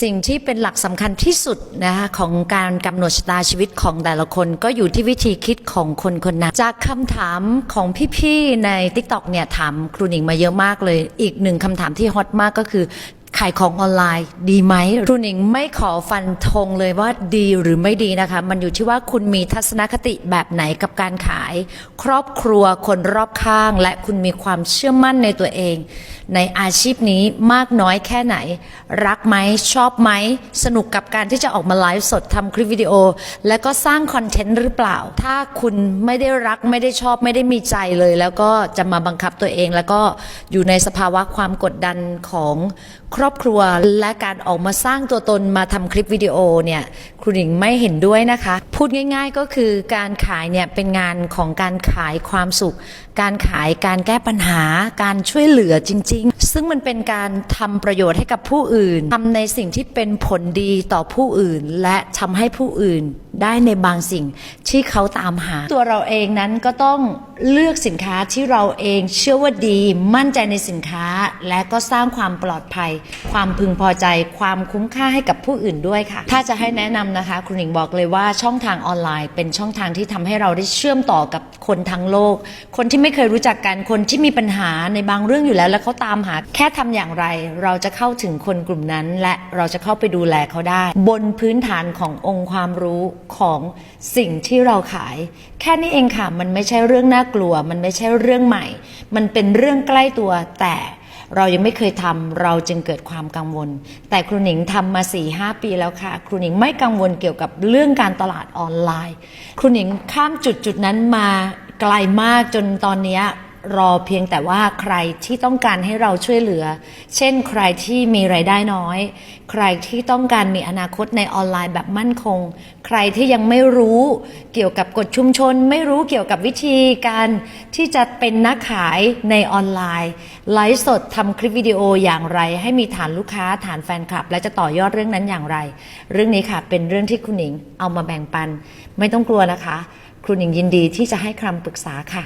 สิ่งที่เป็นหลักสำคัญที่สุดนะคะของการกำหนดชะตาชีวิตของแต่ละคนก็อยู่ที่วิธีคิดของคนคนนั้นจากคำถามของพี่ๆใน t ิ k t o k เนี่ยถามครูหนิงมาเยอะมากเลย อีกหนึ่งคำถามที่ฮอตมากก็คือ ขายของออนไลน์ดีไหมครูหนิงไม่ขอฟันธงเลยว่าดีหรือไม่ดีนะคะ มันอยู่ที่ว่าคุณมีทัศนคติแบบไหนกับการขาย ครอบครัวคนรอบข้าง และคุณมีความเชื่อมั่นในตัวเอง ในอาชีพนี้มากน้อยแค่ไหน รักไหมชอบไหม สนุกกับการที่จะออกมาไลฟ์สดทำคลิปวิดีโอ และก็สร้างคอนเทนต์หรือเปล่า ถ้าคุณไม่ได้รักไม่ได้ชอบไม่ได้มีใจเลย แล้วก็จะมาบังคับตัวเอง แล้วก็อยู่ในสภาวะความกดดันของครอบครัว และการออกมาสร้างตัวตนมาทำคลิปวิดีโอเนี่ยครูหนิงไม่เห็นด้วยนะคะ พูดง่าย ๆก็คือการขายเนี่ยเป็นงานของการขายความสุข การขายการแก้ปัญหา การช่วยเหลือจริง ๆ ซึ่งมันเป็นการทำประโยชน์ให้กับผู้อื่นทำในสิ่งที่เป็นผลดีต่อผู้อื่น และทำให้ผู้อื่นได้ในบางสิ่งที่เขาตามหา ตัวเราเองนั้นก็ต้องเลือกสินค้าที่เราเองเชื่อว่าดี มั่นใจในสินค้าและก็สร้างความปลอดภัยความพึงพอใจ ความคุ้มค่าให้กับผู้อื่นด้วยค่ะ ถ้าจะให้แนะนำนะคะ คุณหญิงบอกเลยว่าช่องทางออนไลน์ เป็นช่องทางที่ทำให้เราได้เชื่อมต่อกับคนทั้งโลก คนที่ไม่เคยรู้จักกัน คนที่มีปัญหาในบางเรื่องอยู่แล้ว แล้วเขาตามหา แค่ทำอย่างไร เราจะเข้าถึงคนกลุ่มนั้น และเราจะเข้าไปดูแลเขาได้ บนพื้นฐานขององค์ความรู้ของสิ่งที่เราขาย แค่นี้เองค่ะ มันไม่ใช่เรื่องน่ากลัว มันไม่ใช่เรื่องใหม่ มันเป็นเรื่องใกล้ตัวแต่ เรายังไม่เคยทำเราจึงเกิดความกังวล แต่ครูหนิงทำมา4ีหปีแล้วค่ะ ครูหนิงไม่กังวลเกี่ยวกับเรื่องการตลาดออนไลน์ ครูหนิงข้ามจุดจุดนั้นมาไกลมากจนตอนนี้ รอเพียงแต่ว่าใครที่ต้องการให้เราช่วยเหลือ เช่นใครที่มีไรายได้น้อย ใครที่ต้องการมีอนาคตในออนไลน์แบบมั่นคง ใครที่ยังไม่รู้เกี่ยวกับกฎชุมชน ไม่รู้เกี่ยวกับวิธีการที่จะเป็นนักขายในออนไลน์ ไลฟ์สดทำคลิปวิดีโออย่างไร ให้มีฐานลูกค้าฐานแฟนคลับ และจะต่อยอดเรื่องนั้นอย่างไร เรื่องนี้ค่ะเป็นเรื่องที่คุณหนิงเอามาแบ่งปัน ไม่ต้องกลัวนะคะครูหนิงยินดีที่จะให้คำปรึกษาค่ะ